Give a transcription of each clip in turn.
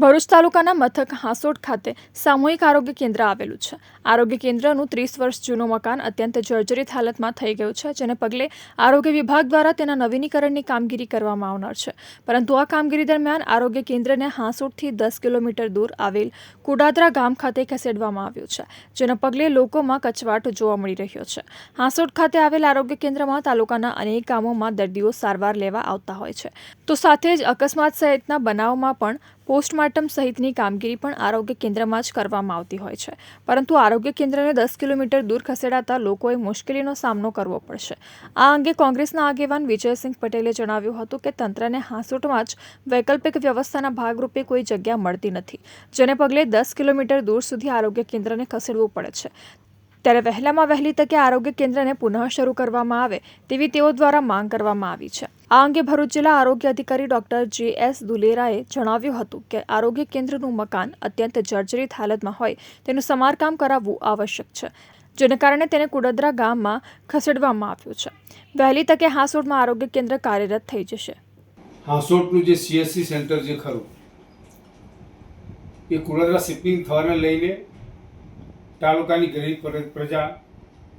ભરૂચ તાલુકાના મથક હાંસોટ ખાતે સામૂહિક આરોગ્ય કેન્દ્ર આવેલું છે. આરોગ્ય કેન્દ્રનું ત્રીસ વર્ષ જૂનું મકાન અત્યંત જર્જરિત હાલતમાં થઈ ગયું છે, જેને પગલે આરોગ્ય વિભાગ દ્વારા તેના નવીનીકરણની કામગીરી કરવામાં આવનાર છે. પરંતુ આ કામગીરી દરમિયાન આરોગ્ય કેન્દ્રને હાંસોટથી દસ કિલોમીટર દૂર આવેલ કુડાદરા ગામ ખાતે ખસેડવામાં આવ્યું છે, જેના પગલે લોકોમાં કચવાટ જોવા મળી રહ્યો છે. હાંસોટ ખાતે આવેલ આરોગ્ય કેન્દ્રમાં તાલુકાના અનેક ગામોમાં દર્દીઓ સારવાર લેવા આવતા હોય છે. તો સાથે જ અકસ્માત સહિતના બનાવમાં પણ પોસ્ટમોર્ટમ સહિતની કામગીરી પણ આરોગ્ય કેન્દ્રમાં જ કરવામાં આવતી હોય છે. પરંતુ આરોગ્ય કેન્દ્રને દસ કિલોમીટર દૂર ખસેડાતા લોકોએ મુશ્કેલીનો સામનો કરવો પડશે. આ અંગે કોંગ્રેસના આગેવાન વિજયસિંહ પટેલે જણાવ્યું હતું કે તંત્રને હાંસોટમાં જ વૈકલ્પિક વ્યવસ્થાના ભાગરૂપે કોઈ જગ્યા મળતી નથી, જેને પગલે દસ કિલોમીટર દૂર સુધી આરોગ્ય કેન્દ્રને ખસેડવું પડે છે. ત્યારે વહેલામાં વહેલી તકે આરોગ્ય કેન્દ્રને પુનઃ શરૂ કરવામાં આવે તેવી તેઓ દ્વારા માંગ કરવામાં આવી છે. આ અંગે ભરૂચ જિલ્લા આરોગ્ય અધિકારી ડોક્ટર જે એસ દુલેરાએ જણાવ્યું હતું કે આરોગ્ય કેન્દ્રનું મકાન અત્યંત જર્જરિત હાલતમાં હોય તેનું સમારકામ કરાવવું આવશ્યક છે, જેને કારણે તેને કુડદરા ગામમાં ખસેડવામાં આવ્યું છે. વહેલી તકે હાંસોડમાં આરોગ્ય કેન્દ્ર કાર્યરત થઈ જશે. હાંસોડનું જે સીએસસી સેન્ટર જે ખરું, એ કુડદરા શિપિંગ થવાને લઈને તાલુકાની ગરીબ પર- પ્રજા,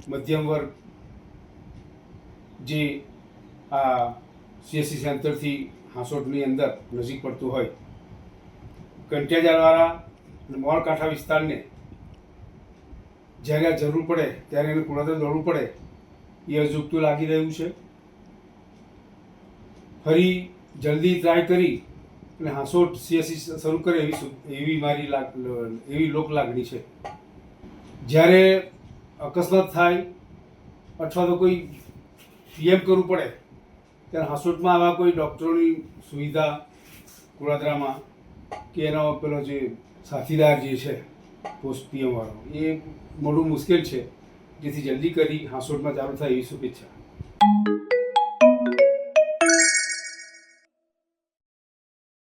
મધ્યમ વર્ગ, જે આ સીએસસી સેન્ટરથી હાંસોટની અંદર નજીક પડતું હોય. કંઠિયાજારવાળા અને મોળકાંઠા વિસ્તારને જ્યારે જરૂર પડે, ત્યારે એને પુરાતન દોડવું પડે, એ અજુગતું લાગી રહ્યું છે. ફરી જલ્દી ટ્રાય કરી અને હાંસોટ સીએસસી શરૂ કરે એવી એવી મારી લાગ, એવી લોક લાગણી છે. જ્યારે અકસ્માત થાય અથવા તો કોઈ પીએમ કરવું પડે, ત્યારે હાંસોટમાં આવા કોઈ ડૉક્ટરોની સુવિધા કુળાદરામાં કે એનો પેલો જે સાથીદાર જે છે, પોસ્ટ પીએમવાળો, એ મોટું મુશ્કેલ છે. જેથી જલ્દી કરી હાંસોટમાં ચાલુ થાય એવી શુભેચ્છા.